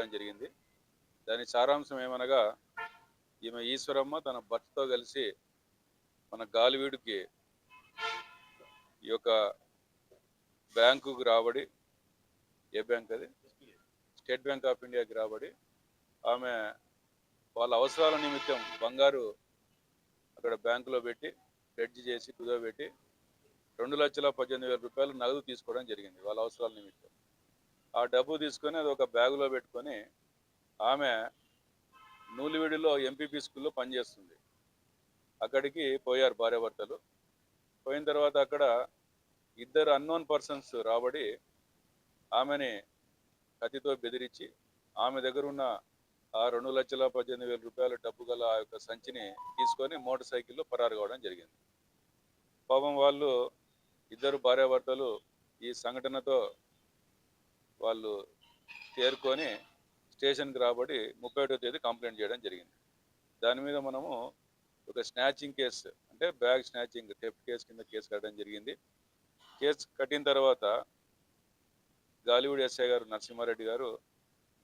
ఇవ్వడం జరిగింది. దాని సారాంశం ఏమనగా ఈమె ఈశ్వరమ్మ తన భర్తతో కలిసి మన గాలివీడుకి ఈ యొక్క బ్యాంకుకు రాబడి ఏ బ్యాంక్ అది? స్టేట్ బ్యాంక్ ఆఫ్ ఇండియాకి రాబడి ఆమె వాళ్ళ అవసరాల నిమిత్తం బంగారు అక్కడ బ్యాంకులో పెట్టి హెడ్జ్ చేసి కుదవబెట్టి రెండు లక్షల పద్దెనిమిది వేల రూపాయలు నగదు తీసుకోవడం జరిగింది వాళ్ళ అవసరాల నిమిత్తం. ఆ డబ్బు తీసుకొని అది ఒక బ్యాగులో పెట్టుకొని ఆమె నూలివిడిలో ఎంపీపీ స్కూల్లో పనిచేస్తుంది. అక్కడికి పోయారు భార్యాభర్తలు. పోయిన తర్వాత అక్కడ ఇద్దరు అన్నోన్ పర్సన్స్ రాబడి ఆమెని కత్తితో బెదిరించి ఆమె దగ్గర ఉన్న ఆ రెండు లక్షల పద్దెనిమిది వేల రూపాయల డబ్బు గల ఆ యొక్క సంచిని తీసుకొని మోటార్ సైకిల్లో పరారు కావడం జరిగింది. పాపం వాళ్ళు ఇద్దరు భార్యాభర్తలు ఈ సంఘటనతో వాళ్ళు చేరుకొని స్టేషన్కి రాబడి ముప్పై ఒకటో తేదీ కంప్లైంట్ చేయడం జరిగింది. దాని మీద మనము ఒక స్నాచింగ్ కేసు అంటే బ్యాగ్ స్నాచింగ్ టెఫ్ట్ కేసు కింద కేసు కట్టడం జరిగింది. కేసు కట్టిన తర్వాత గాలివుడ్ ఎస్ఐ గారు నరసింహారెడ్డి గారు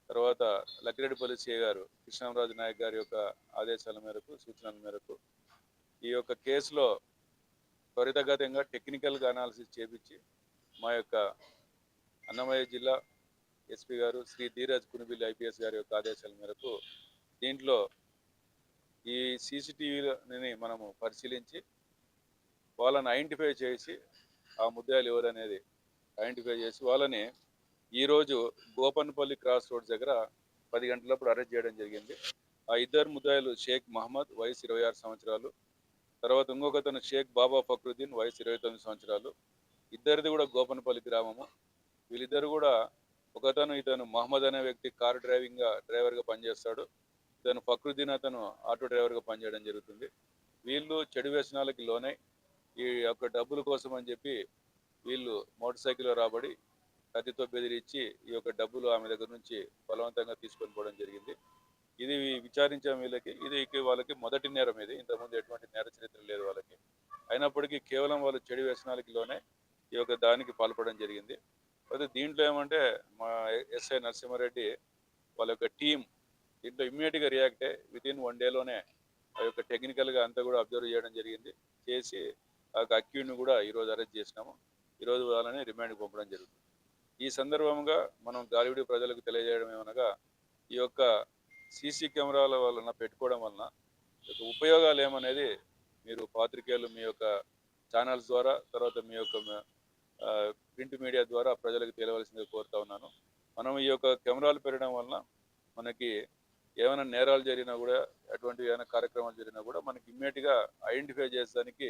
తర్వాత లక్కిరెడ్డిపల్లి సిఐ గారు కృష్ణరాజు నాయక్ గారి యొక్క ఆదేశాల మేరకు సూచనల మేరకు ఈ యొక్క కేసులో త్వరితగతంగా టెక్నికల్గా అనాలిసిస్ చేపించి మా యొక్క అన్నమయ్య జిల్లా ఎస్పీ గారు శ్రీ ధీరజ్ కునిబిల్ ఐపీఎస్ గారి యొక్క ఆదేశాల మేరకు దీంట్లో ఈ సీసీటీవీని మనము పరిశీలించి వాళ్ళని ఐడెంటిఫై చేసి ఆ ముద్దాయిలు ఎవరు అనేది ఐడెంటిఫై చేసి వాళ్ళని ఈరోజు గోపన్పల్లి క్రాస్ రోడ్ దగ్గర పది గంటలప్పుడు అరెస్ట్ చేయడం జరిగింది. ఆ ఇద్దరు ముద్దాయిలు షేక్ మహమ్మద్ వయసు ఇరవై ఆరు సంవత్సరాలు తర్వాత ఇంకొకతను షేక్ బాబా ఫక్రుద్దీన్ వయసు ఇరవై తొమ్మిది సంవత్సరాలు ఇద్దరిది కూడా గోపన్పల్లి గ్రామము. వీళ్ళిద్దరు కూడా ఒకతను ఇతను మహమ్మద్ అనే వ్యక్తి కార్ డ్రైవర్ డ్రైవర్గా పనిచేస్తాడు. ఇతను ఫక్రుద్దీన్ అతను ఆటో డ్రైవర్గా పనిచేయడం జరుగుతుంది. వీళ్ళు చెడు వ్యసనాలకి లోనై ఈ యొక్క డబ్బుల కోసం అని చెప్పి వీళ్ళు మోటార్ సైకిల్లో రాబడి కత్తితో బెదిరించి ఈ యొక్క డబ్బులు ఆమె దగ్గర నుంచి బలవంతంగా తీసుకొని పోవడం జరిగింది. ఇది విచారించే వీళ్ళకి ఇది వాళ్ళకి మొదటి నేరం ఇది. ఇంతకుముందు ఎటువంటి నేర చరిత్ర లేదు వాళ్ళకి. అయినప్పటికీ కేవలం వాళ్ళు చెడు వ్యసనాలకి లోనే ఈ యొక్క దానికి పాల్పడడం జరిగింది. అయితే దీంట్లో ఏమంటే మా ఎస్ఐ నరసింహారెడ్డి వాళ్ళ యొక్క టీం దీంట్లో ఇమ్మీడియట్గా రియాక్ట్ అయ్యి విత్ ఇన్ వన్ డేలోనే ఆ యొక్క టెక్నికల్గా అంతా కూడా అబ్జర్వ్ చేయడం జరిగింది. చేసి ఆ యొక్క అక్యూడ్ని కూడా ఈరోజు అరెస్ట్ చేసినాము. ఈరోజు వాళ్ళని రిమాండ్కి పంపడం జరుగుతుంది. ఈ సందర్భంగా మనం గాలివిడి ప్రజలకు తెలియజేయడం ఏమనగా ఈ యొక్క సీసీ కెమెరాల వలన పెట్టుకోవడం వలన యొక్క ఉపయోగాలు ఏమనేది మీరు పాత్రికేయులు మీ యొక్క ఛానల్స్ ద్వారా తర్వాత మీ యొక్క ప్రింట్ మీడియా ద్వారా ప్రజలకు తెలియవలసిందిగా కోరుతా ఉన్నాను. మనం ఈ యొక్క కెమెరాలు పెరగడం వలన మనకి ఏమైనా నేరాలు జరిగినా కూడా అటువంటి ఏమైనా కార్యక్రమాలు జరిగినా కూడా మనకి ఇమ్మీడియట్గా ఐడెంటిఫై చేసేదానికి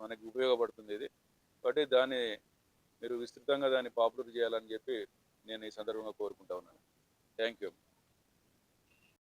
మనకి ఉపయోగపడుతుంది ఇది. కాబట్టి దాన్ని మీరు విస్తృతంగా దాన్ని పాపులర్ చేయాలని చెప్పి నేను ఈ సందర్భంగా కోరుకుంటా ఉన్నాను. Thank you